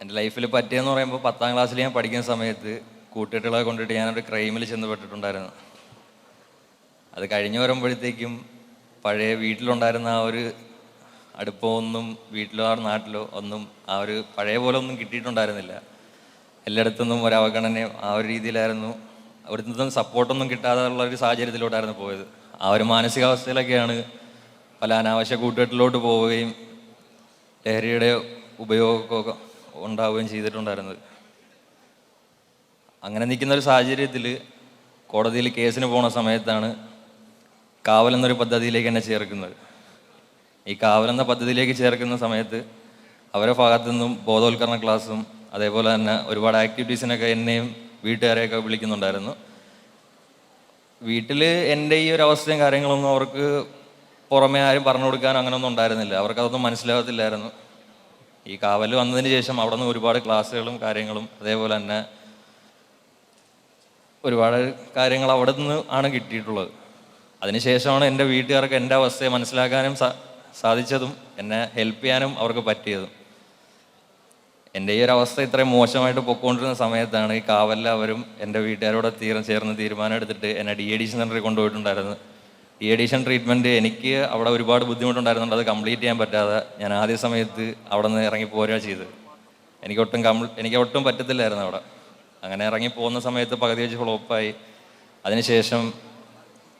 എന്റെ ലൈഫിൽ പറ്റിയെന്ന് പറയുമ്പോൾ പത്താം ക്ലാസ്സിൽ ഞാൻ പഠിക്കുന്ന സമയത്ത് കൂട്ടുകെട്ടുകളെ കൊണ്ടിട്ട് ഞാനൊരു ക്രൈമിൽ ചെന്ന് പെട്ടിട്ടുണ്ടായിരുന്നു അത് കഴിഞ്ഞു വരുമ്പോഴത്തേക്കും പഴയ വീട്ടിലുണ്ടായിരുന്ന ആ ഒരു അടുപ്പോ ഒന്നും വീട്ടിലോ നാട്ടിലോ ഒന്നും ആ ഒരു പഴയ പോലെ ഒന്നും കിട്ടിയിട്ടുണ്ടായിരുന്നില്ല. എല്ലായിടത്തുനിന്നും ഒരു അവഗണനയും ആ ഒരു രീതിയിലായിരുന്നു. അവിടുത്തെ നിന്നും സപ്പോർട്ടൊന്നും കിട്ടാതെ ഉള്ള ഒരു സാഹചര്യത്തിലോട്ടായിരുന്നു പോയത്. ആ ഒരു മാനസികാവസ്ഥയിലൊക്കെയാണ് പല അനാവശ്യ കൂട്ടുകെട്ടിലോട്ട് പോവുകയും ലഹരിയുടെ ഉപയോഗമൊക്കെ ഉണ്ടാവുകയും ചെയ്തിട്ടുണ്ടായിരുന്നത് അങ്ങനെ നിൽക്കുന്ന ഒരു സാഹചര്യത്തിൽ കോടതിയിൽ കേസിന് പോണ സമയത്താണ് കാവൽ എന്നൊരു പദ്ധതിയിലേക്ക് എന്നെ ചേർക്കുന്നത്. ഈ കാവൽ എന്ന പദ്ധതിയിലേക്ക് ചേർക്കുന്ന സമയത്ത് അവരെ ഭാഗത്തു നിന്നും ബോധവൽക്കരണ ക്ലാസ്സും അതേപോലെ തന്നെ ഒരുപാട് ആക്ടിവിറ്റീസിനൊക്കെ എന്നെയും വീട്ടുകാരെയൊക്കെ വിളിക്കുന്നുണ്ടായിരുന്നു. വീട്ടിൽ എന്റെ ഈ ഒരു അവസ്ഥയും കാര്യങ്ങളൊന്നും അവർക്ക് പുറമെ ആരും പറഞ്ഞു കൊടുക്കാനോ അങ്ങനെയൊന്നും ഉണ്ടായിരുന്നില്ല. അവർക്കതൊന്നും മനസ്സിലാകത്തില്ലായിരുന്നു. ഈ കാവൽ വന്നതിന് ശേഷം അവിടെ നിന്ന് ഒരുപാട് ക്ലാസ്സുകളും കാര്യങ്ങളും അതേപോലെ തന്നെ ഒരുപാട് കാര്യങ്ങൾ അവിടെ നിന്ന് ആണ് കിട്ടിയിട്ടുള്ളത്. അതിനുശേഷമാണ് എന്റെ വീട്ടുകാർക്ക് എന്റെ അവസ്ഥയെ മനസ്സിലാക്കാനും സാധിച്ചതും എന്നെ ഹെൽപ്പ് ചെയ്യാനും അവർക്ക് പറ്റിയതും. എന്റെ ഈ ഒരു അവസ്ഥ ഇത്രയും മോശമായിട്ട് പൊക്കോണ്ടിരുന്ന സമയത്താണ് ഈ കാവലിൽ അവരും എന്റെ വീട്ടുകാരോട് തീരം ചേർന്ന് തീരുമാനം എടുത്തിട്ട് എന്നെ ഡി എ എഡിഷൻ സെന്ററിൽ കൊണ്ടുപോയിട്ടുണ്ടായിരുന്നു ഡി എഡിഷൻ ട്രീറ്റ്മെന്റ് എനിക്ക് അവിടെ ഒരുപാട് ബുദ്ധിമുട്ടുണ്ടായിരുന്നുണ്ട്. അത് കംപ്ലീറ്റ് ചെയ്യാൻ പറ്റാതെ ഞാൻ ആദ്യ സമയത്ത് അവിടെ നിന്ന് ഇറങ്ങി പോരുക ചെയ്തത്. എനിക്ക് ഒട്ടും കംപ്ലീ എനിക്ക് ഒട്ടും പറ്റത്തില്ലായിരുന്നു അവിടെ. അങ്ങനെ ഇറങ്ങി പോകുന്ന സമയത്ത് പകുതി വെച്ച് ഫ്ലോപ്പായി അതിനുശേഷം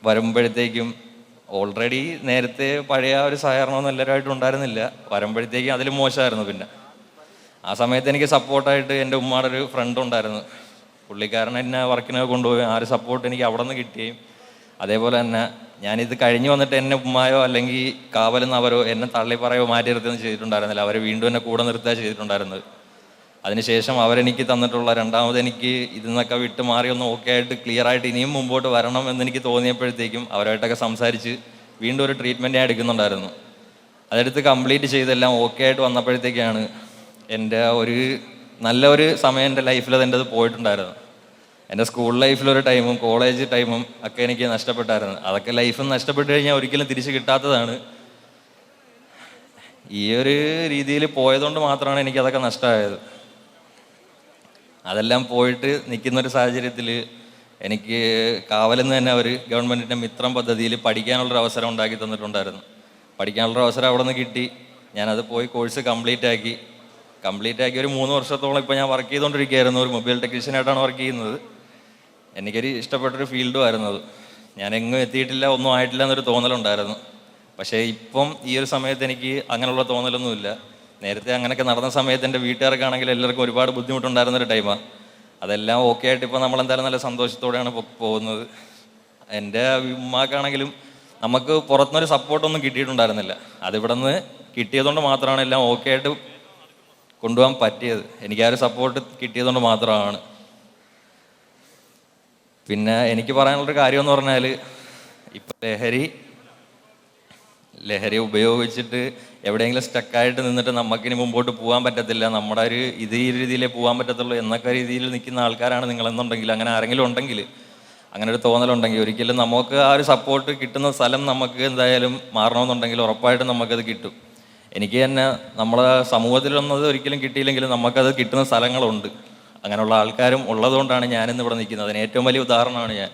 വരുമ്പോഴത്തേക്കും ഓൾറെഡി നേരത്തെ പഴയ ഒരു സഹകരണമൊന്നും എല്ലാവരുമായിട്ടും ഉണ്ടായിരുന്നില്ല. വരുമ്പോഴത്തേക്കും അതിൽ മോശമായിരുന്നു പിന്നെ. ആ സമയത്ത് എനിക്ക് സപ്പോർട്ടായിട്ട് എന്റെ ഉമ്മയുടെ ഒരു ഫ്രണ്ട് ഉണ്ടായിരുന്നു. പുള്ളിക്കാരൻ എന്നെ വർക്കിനൊക്കെ കൊണ്ടുപോയി. ആ ഒരു സപ്പോർട്ട് എനിക്ക് അവിടെ നിന്ന് കിട്ടുകയും അതേപോലെ തന്നെ ഞാനിത് കഴിഞ്ഞു വന്നിട്ട് എന്നെ ഉമ്മായോ അല്ലെങ്കിൽ കാവലെന്ന് അവരോ എന്നെ തള്ളി പറയോ മാറ്റി നിർത്തുകയൊന്നും ചെയ്തിട്ടുണ്ടായിരുന്നില്ല. അവർ വീണ്ടും എന്നെ കൂടെ നിർത്തുക ചെയ്തിട്ടുണ്ടായിരുന്നത്. അതിനുശേഷം അവരെനിക്ക് തന്നിട്ടുള്ള രണ്ടാമത് എനിക്ക് ഇതിൽ നിന്നൊക്കെ വിട്ട് മാറി ഒന്ന് ഓക്കെ ആയിട്ട് ക്ലിയർ ആയിട്ട് ഇനിയും മുമ്പോട്ട് വരണം എന്ന് എനിക്ക് തോന്നിയപ്പോഴത്തേക്കും അവരായിട്ടൊക്കെ സംസാരിച്ച് വീണ്ടും ഒരു ട്രീറ്റ്മെന്റ് ഞാൻ എടുക്കുന്നുണ്ടായിരുന്നു. അതെടുത്ത് കംപ്ലീറ്റ് ചെയ്തെല്ലാം ഓക്കെ ആയിട്ട് വന്നപ്പോഴത്തേക്കാണ് എന്റെ ഒരു നല്ലൊരു സമയം എന്റെ ലൈഫിൽ അത് എന്റെ അത് പോയിട്ടുണ്ടായിരുന്നു എന്റെ സ്കൂൾ ലൈഫിലൊരു ടൈമും കോളേജ് ടൈമും ഒക്കെ എനിക്ക് നഷ്ടപ്പെട്ടായിരുന്നു. അതൊക്കെ ലൈഫിൽ നഷ്ടപ്പെട്ട് കഴിഞ്ഞാൽ ഒരിക്കലും തിരിച്ചു കിട്ടാത്തതാണ്. ഈ ഒരു രീതിയിൽ പോയതുകൊണ്ട് മാത്രമാണ് എനിക്ക് അതൊക്കെ നഷ്ടമായത്. അതെല്ലാം പോയിട്ട് നിൽക്കുന്നൊരു സാഹചര്യത്തിൽ എനിക്ക് കാവലെന്ന് തന്നെ അവർ ഗവൺമെന്റിന്റെ മിത്രം പദ്ധതിയിൽ പഠിക്കാനുള്ളൊരു അവസരം ഉണ്ടാക്കി തന്നിട്ടുണ്ടായിരുന്നു. പഠിക്കാനുള്ളൊരു അവസരം അവിടെ നിന്ന് കിട്ടി. ഞാനത് പോയി കോഴ്സ് കംപ്ലീറ്റ് ആക്കി. കംപ്ലീറ്റ് ആക്കി ഒരു മൂന്ന് വർഷത്തോളം ഇപ്പോൾ ഞാൻ വർക്ക് ചെയ്തുകൊണ്ടിരിക്കുകയായിരുന്നു. ഒരു മൊബൈൽ ടെക്നീഷ്യനായിട്ടാണ് വർക്ക് ചെയ്യുന്നത്. എനിക്കൊരു ഇഷ്ടപ്പെട്ടൊരു ഫീൽഡും ആയിരുന്നു അത്. ഞാൻ എങ്ങും എത്തിയിട്ടില്ല ഒന്നും ആയിട്ടില്ല എന്നൊരു തോന്നലുണ്ടായിരുന്നു. പക്ഷേ ഇപ്പം ഈ ഒരു സമയത്ത് എനിക്ക് അങ്ങനെയുള്ള തോന്നലൊന്നുമില്ല. നേരത്തെ അങ്ങനെയൊക്കെ നടന്ന സമയത്ത് എന്റെ വീട്ടുകാർക്കാണെങ്കിൽ എല്ലാവർക്കും ഒരുപാട് ബുദ്ധിമുട്ടുണ്ടായിരുന്ന ഒരു ടൈമാണ് അതെല്ലാം ഓക്കെ ആയിട്ട് ഇപ്പോൾ നമ്മളെന്തായാലും നല്ല സന്തോഷത്തോടെയാണ് പോകുന്നത്. എന്റെ ഉമ്മാക്കാണെങ്കിലും നമുക്ക് പുറത്തുനിന്നൊരു സപ്പോർട്ടൊന്നും കിട്ടിയിട്ടുണ്ടായിരുന്നില്ല. അതിവിടെ നിന്ന് കിട്ടിയതുകൊണ്ട് മാത്രമാണ് എല്ലാം ഓക്കെ ആയിട്ട് കൊണ്ടുപോകാൻ പറ്റിയത്. എനിക്ക് ആ ഒരു സപ്പോർട്ട് കിട്ടിയതുകൊണ്ട് മാത്രമാണ്. പിന്നെ എനിക്ക് പറയാനുള്ളൊരു കാര്യം എന്ന് പറഞ്ഞാൽ ഇപ്പം ലഹരി ലഹരി ഉപയോഗിച്ചിട്ട് എവിടെയെങ്കിലും സ്റ്റക്കായിട്ട് നിന്നിട്ട് നമുക്കിനി മുമ്പോട്ട് പോകാൻ പറ്റത്തില്ല. നമ്മുടെ ഒരു ഇത് ഈ രീതിയിലേ പോകാൻ പറ്റത്തുള്ളൂ എന്നൊക്കെ രീതിയിൽ നിൽക്കുന്ന ആൾക്കാരാണ് നിങ്ങളെന്നുണ്ടെങ്കിൽ അങ്ങനെ ആരെങ്കിലും ഉണ്ടെങ്കിൽ അങ്ങനെ ഒരു തോന്നലുണ്ടെങ്കിൽ ഒരിക്കലും നമുക്ക് ആ ഒരു സപ്പോർട്ട് കിട്ടുന്ന സ്ഥലം നമുക്ക് എന്തായാലും മാറണമെന്നുണ്ടെങ്കിൽ ഉറപ്പായിട്ടും നമുക്കത് കിട്ടും. എനിക്ക് തന്നെ നമ്മളെ സമൂഹത്തിലൊന്നും അത് ഒരിക്കലും കിട്ടിയില്ലെങ്കിലും നമുക്കത് കിട്ടുന്ന സ്ഥലങ്ങളുണ്ട്. അങ്ങനെയുള്ള ആൾക്കാരും ഉള്ളതുകൊണ്ടാണ് ഞാനിന്ന് ഇവിടെ നിൽക്കുന്നത്. അതിന് ഏറ്റവും വലിയ ഉദാഹരണമാണ് ഞാൻ.